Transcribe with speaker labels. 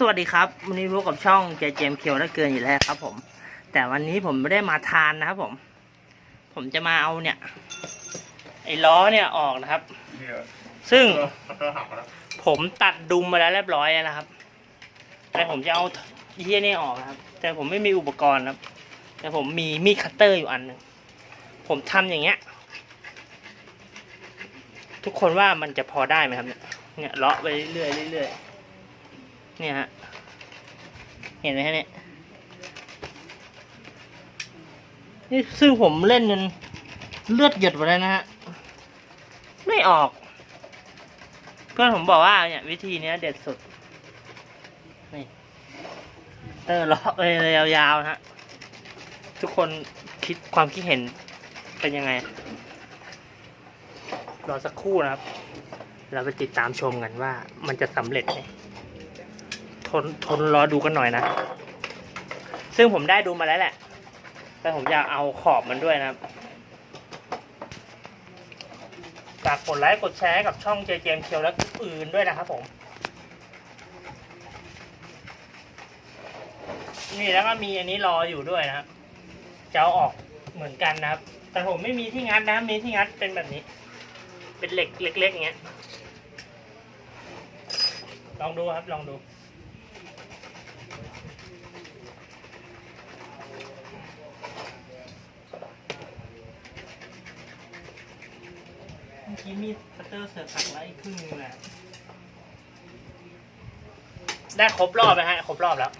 Speaker 1: สวัสดีครับวันนี้รู้กับช่องเจเจมเคียวและเกินอยู่แล้วครับผม แต่วันนี้ผมไม่ได้มาทานนะครับผม ผมจะมาเอาเนี่ย ไอ้ล้อเนี่ยออกนะครับ ซึ่งผมตัดดุมมาแล้วเรียบร้อยแล้วนะครับ แต่ผมจะเอาเยี่ยนี่ออกนะครับ แต่ผมไม่มีอุปกรณ์ครับ แต่ผมมีมีดคัตเตอร์อยู่อันหนึ่งผมทำอย่างเงี้ย ทุกคนว่ามันจะพอได้ไหมครับเนี่ยเนี่ยเลาะไปเรื่อยเรื่อยๆ เนี่ยฮะ เห็นไหมฮะเนี่ย นี่ซึ่งผมเล่นจนเลือดหยดหมดแล้วนะฮะ ไม่ออกเพื่อนผมบอกว่าเนี่ย วิธีเนี้ยเด็ดสุด นี่ เตอร์ล็อกเลยยาวๆนะฮะ ทุกคนคิดความคิดเห็นเป็นยังไง รอสักครู่นะครับ เราไปติดตามชมกันว่ามันจะสำเร็จไหม ทนทนรอดูกันหน่อยนะ ซึ่งผมได้ดูมาแล้วแหละ แต่ผมอยากเอาขอบมันด้วยนะครับฝากกดไลค์กดแชร์กับช่องเจเจมเคียวและอื่นด้วยนะครับผม นี่แล้วก็มีอันนี้รออยู่ด้วยนะครับจะเอาออกเหมือนกันนะครับ แต่ผมไม่มีที่งัดนะมีที่งัดเป็นแบบนี้ เป็นเหล็กเล็กๆอย่างเงี้ย ลองดูครับ ลองดู มื่อกี้มีดคัตเตอร์เสือกหักไล้ครึ่งนึงแหละได้ครบรอบนะฮะ ครบรอบแล้ว